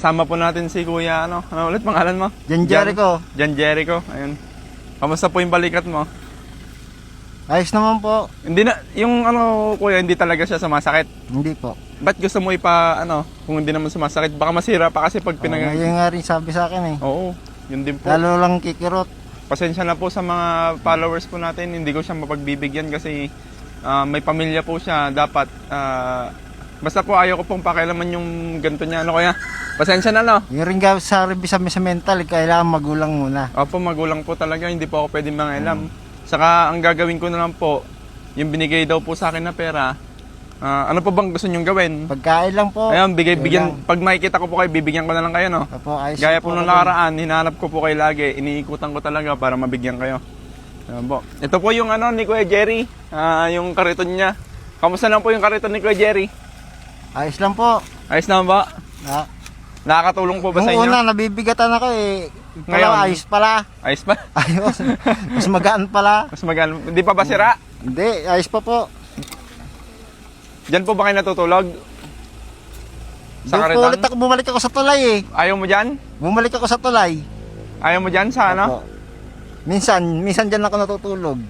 kasama po natin si Kuya, ano, ano ulit pangalan mo? Jan Jericho. Jan Jericho, ayun. Kamusta po yung balikat mo? Ayos naman po. Hindi na, yung ano, Kuya, hindi talaga siya sumasakit. Hindi po. Ba't gusto mo ipa, ano, kung hindi naman sumasakit? Baka masira pa kasi pag Oh, pinag... ngayon nga rin sabi sa akin eh. Oo, yun din po. Lalo lang kikirot. Pasensya na po sa mga followers po natin, hindi ko siya mapagbibigyan kasi ah, may pamilya po siya. Dapat, ah, basta po ayaw ko pong pakialaman yung ganito niya. Ano kaya? Pasensya na, no? Yung rin ga- sa sa, sa mental, kailangan magulang muna. Opo, magulang po talaga, hindi po ako pwede mangialam. Saka ang gagawin ko na lang po, yung binigay daw po sa akin na pera, ah, ano po bang gusto nyong gawin? Pagkain lang po. Ayun, bigay, Yun bigyan, lang. pag makikita ko po kayo, bibigyan ko na lang kayo, no? Opo, ayos Gaya na po nung nakaraan, hinanap ko po kayo lagi, iniikutan ko talaga para mabigyan kayo. Ayan po. Ito po yung ano ni Kuya Jerry, ah, yung kariton niya. Kamusta lang po yung kariton ni Kuya Jerry? Ayos lang po. Ayos naman ba? Na, Nakakatulong po ba sa nung inyo? una, nabibigatan ako eh. Ngayon? Pala, ayos pala. Ayos ba? Ayos. Mas magaan pala. Mas magal. Hindi pa ba sira? Hindi, ayos pa po. Diyan po ba kayo natutulog? Sa Doon po ulit ako, bumalik ako sa tulay eh. Ayaw mo dyan? Bumalik ako sa tulay. Ayaw mo dyan sa ano? Opo. Minsan, minsan dyan ako natutulog.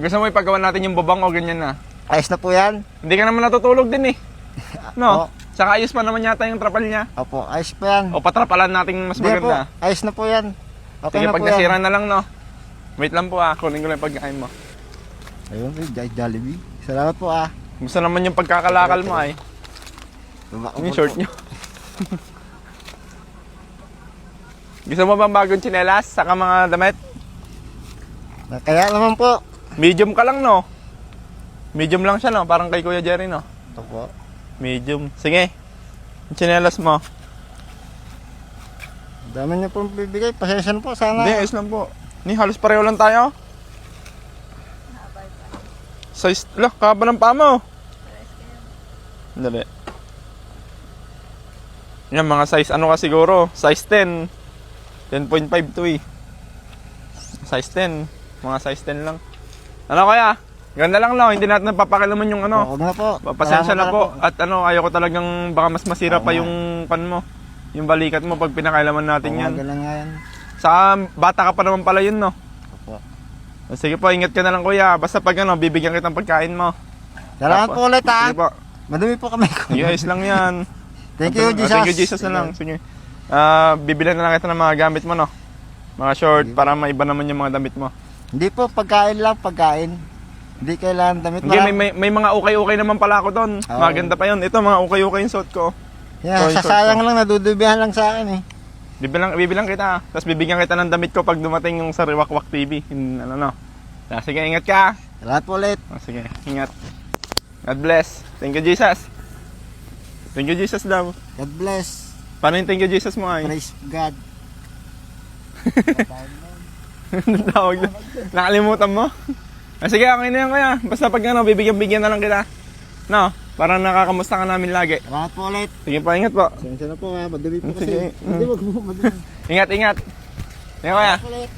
Gusto mo ipagawa natin yung bubang o ganyan na? Ayos na po yan. Hindi ka naman natutulog din eh. No? Oo. Saka ayos pa naman yata yung trapal niya. Opo, ayos pa yan. O patrapalan natin mas Hindi po, maganda. ayos na po yan. Okay Sige, na pag po yan. nasira na lang, no? Wait lang po ah, kunin ko lang yung pagkain mo. Ayun, eh, Jollibee. Salamat po ah. Gusto naman yung pagkakalakal mo ay. Yung short nyo. Gusto mo bang bagong tsinelas? Saka mga damit? Kaya naman po. Medium ka lang, no? Medium lang siya, no? Parang kay Kuya Jerry, no? Ito po. Medium. Sige. Yung tsinelas mo. Dami niyo pong bibigay. Pasensya na po. Sana. Hindi, ayos lang po. Ni, halos pareho lang tayo. Size, lah, kaba ng paa mo. Dali. Yan, mga size, ano ka siguro? Size 10. 10.5 to eh. Size 10. Mga size 10 lang. Ano kaya? Ganda lang no, hindi natin napapakilaman yung ano. Huwag na po. Pasensya na Salamat po. At ano, ayaw ko talagang baka mas masira Oo pa nga. yung pan mo. Yung balikat mo pag pinakailaman natin yan. Yan. nga yan. Saka bata ka pa naman pala yun, no? Opo. Sige po, ingat ka na lang kuya. Basta pag ano, bibigyan kita ng pagkain mo. Salamat Apo. po ulit ah. Sige po. Madumi po kami. Ayos lang yan. Thank you, Ah, Jesus. Thank you, Jesus na lang. Sige. Ah, bibilan na lang kita ng mga gamit mo, no? Mga short, para maiba naman yung mga damit mo. Hindi po, pagkain lang, pagkain. Hindi kailangan damit. Hindi, may, may, may mga ukay-ukay naman pala ako doon. Oo. Maganda pa yun. Ito, mga ukay-ukay yung suot ko. Yan, Sorry, sasayang sorry. lang, nadudubihan lang sa akin eh. Bibilang, bibilang kita. Tapos bibigyan kita ng damit ko pag dumating yung sa Riwakwak TV. Yung, ano, no? Ah, sige, ingat ka. Salamat po ulit. Oh, sige, ingat. God bless. Thank you, Jesus. Thank you, Jesus daw. God bless. Paano yung thank you, Jesus mo ay? Praise God. Tawag na. Nakalimutan mo? Ah, sige, okay na yan kuya. Basta pag ano, bibigyan-bigyan na lang kita. No? Para nakakamusta ka namin lagi. Salamat po ulit. Sige pa, ingat po. Pasensya na po ha, madumi po Sige. kasi. Hindi, wag mo madumi. Ingat, ingat. Sige kuya. Salamat po ulit.